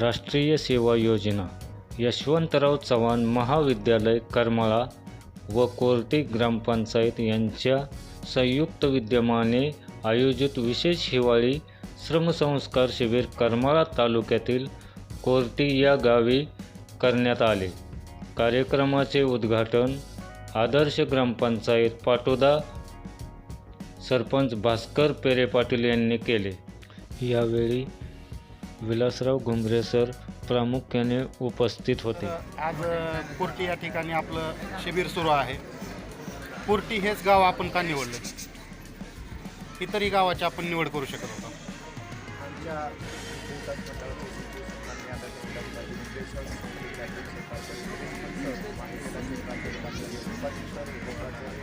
राष्ट्रीय सेवा योजना यशवंतराव चव्हाण महाविद्यालय करमाळा व कोर्टी ग्रामपंचायत यांच्या संयुक्त विद्यमाने आयोजित विशेष हिवाळी श्रमसंस्कार शिबिर करमाळा तालुक्यातील कोर्टी या गावी करण्यात आले. कार्यक्रमाचे उद्घाटन आदर्श ग्रामपंचायत पाटोदा सरपंच भास्कर पेरे पाटील यांनी केले. यावेळी विलासराव घुमरे सर प्रामुख्याने उपस्थित होते. आज कुर्टी या ठिकाणी आपलं शिबिर सुरू आहे. कुर्टी हेच गाव आपण का निवडलं? इतरही गावाची आपण निवड करू शकत होतो. आमच्या विकास मंडळाचे सचिव सन्माननीय आदरणीय जिल्हाधिकारी निर्देशक जिल्हाधिकारी माहिती राज्याचे उपाधीक्षक उपप्राचार्य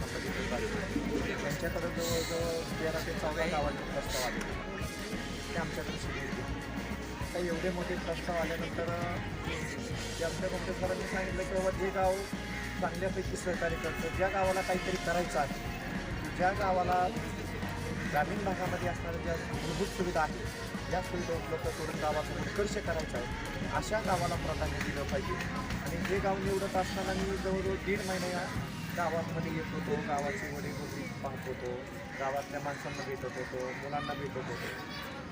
संबंधित विभाग यांच्याकडे जवळजवळ तेरा ते चौदा गावांचे प्रस्ताव आले ते आमच्याकडे शिबिर घेतले काही एवढे मोठे प्रस्ताव आल्यानंतर जे आमच्या कोणत्या सरांनी सांगितलं की बाबा जे गाव चांगल्यापैकी सहकार्य करतं ज्या गावाला काहीतरी करायचं आहे ज्या गावाला ग्रामीण भागामध्ये असणाऱ्या ज्या मूलभूत सुविधा आहेत ज्या सुविधा उपलब्ध करून गावाचा उत्कर्ष करायचा आहे अशा गावाला प्राधान्य दिलं पाहिजे. आणि हे गाव निवडत असताना मी जवळजवळ दीड महिने या गावामध्ये येत होतो गावाची वडील पाहत होतो. गावातल्या माणसांना भेटत होतो मुलांना भेटत होतो.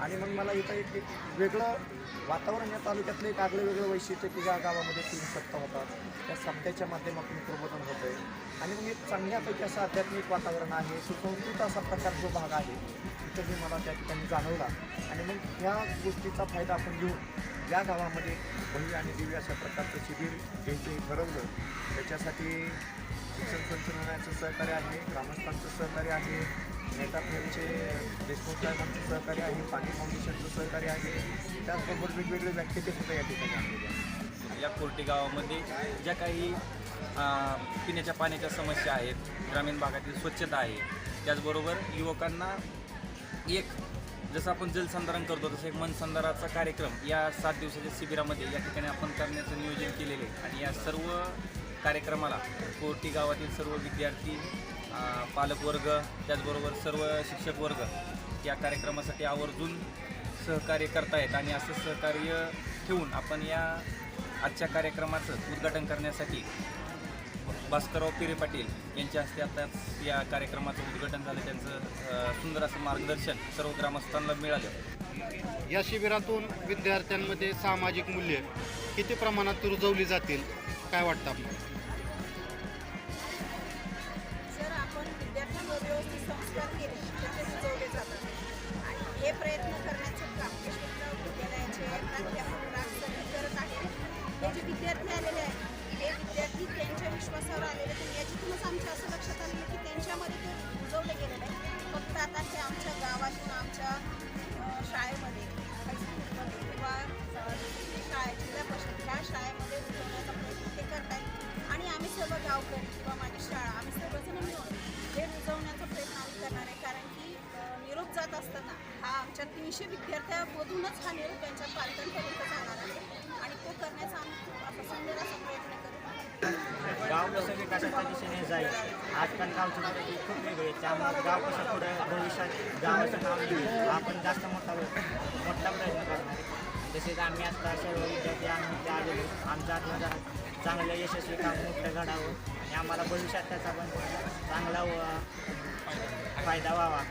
आणि मग मला इथं एक एक वेगळं वातावरण या तालुक्यातलं एक आगळं वेगळं वैशिष्ट्य की ज्या गावामध्ये तीन सत्ता होतात. त्या सत्याच्या माध्यमातून प्रबोधन होतं आहे आणि मग एक चांगल्यापैकी असं आध्यात्मिक वातावरण आहे सुसंस्कृत असा प्रकार जो भाग आहे तिथं मी मला त्या ठिकाणी जाणवला. आणि मग ह्या गोष्टीचा फायदा आपण घेऊन या गावामध्ये भव्य आणि दिव्य अशा प्रकारचं शिबिर घ्यायचं हे ठरवलं त्याच्यासाठी शिक्षण संचालनाचं सहकार्य आहे ग्रामस्थांचं सहकार्य आहे नेता फेमचे देशमुख साहेबांचं सहकार्य आहे पाणी फाउंडेशनचं सहकार्य आहे. त्याचबरोबर वेगवेगळे व्यक्ती सुद्धा या ठिकाणी आलेले आहेत. या कोर्टी गावामध्ये ज्या काही पिण्याच्या पाण्याच्या समस्या आहेत ग्रामीण भागातील स्वच्छता आहे त्याचबरोबर युवकांना एक जसं आपण जलसंधारण करतो तसं एक मनसंधाराचा कार्यक्रम या सात दिवसाच्या शिबिरामध्ये या ठिकाणी आपण करण्याचं नियोजन केलेलं आहे. आणि या सर्व कार्यक्रमाला कोर्टी गावातील सर्व विद्यार्थी पालकवर्ग त्याचबरोबर सर्व शिक्षक वर्ग या कार्यक्रमासाठी आवर्जून सहकार्य करतायत आणि असं सहकार्य ठेवून आपण या आजच्या कार्यक्रमाचं उद्घाटन करण्यासाठी भास्करराव पिरे पाटील यांच्या हस्ते आताच या कार्यक्रमाचं उद्घाटन झालं. त्यांचं सुंदर असं मार्गदर्शन सर्व ग्रामस्थांना मिळालं. या शिबिरातून विद्यार्थ्यांमध्ये सामाजिक मूल्य किती प्रमाणात रुजवली जातील काय वाटतं आपल्याला? जर आपण विद्यार्थ्यांवर व्यवस्थित संस्कार केले तर ते सुचवले जातात. आणि हे प्रयत्न करण्याचं काम यशवंतराव विद्यालयाचे प्राध्यापक राज सर करत आहेत हे जे विद्यार्थी आलेले आहेत हे विद्यार्थी त्यांच्या विश्वासावर आलेले आहेत. याच्यातूनच आमच्या असं लक्षात आलेलं की त्यांच्यामध्ये ते रुजवलं गेलेलं आहे फक्त आता ते आमच्या गावातून आमच्या शाळेमध्ये गावकरी किंवा माझी शाळा आम्ही सर्वजण मिळून हे रुजवण्याचा प्रयत्न आम्ही करणार आहे. कारण की निरोप जात असताना हा आमच्या तीनशे विद्यार्थ्यामधूनच हा निरोप त्यांच्या पालकांपर्यंत जाणार आहे. आणि तो करण्याचा आम्ही खूप प्रयत्न करतो गाव कसं विकासाच्या दिशेने जाईल? आजकाल गावची खूप वेगळी आहे. त्यामुळे गाव कसं पुढे भविष्यात गावाचं नाव आपण जास्त मोठा मोठा प्रयत्न करणार आहे. तसेच आम्ही आत्ता सर्व विद्यार्थी आम्ही इथे आलेलो आमच्या आत्मजा चांगलं यशस्वी काम मोठं घडावं आणि आम्हाला भविष्यात त्याचा पण चांगला व फायदा व्हावा.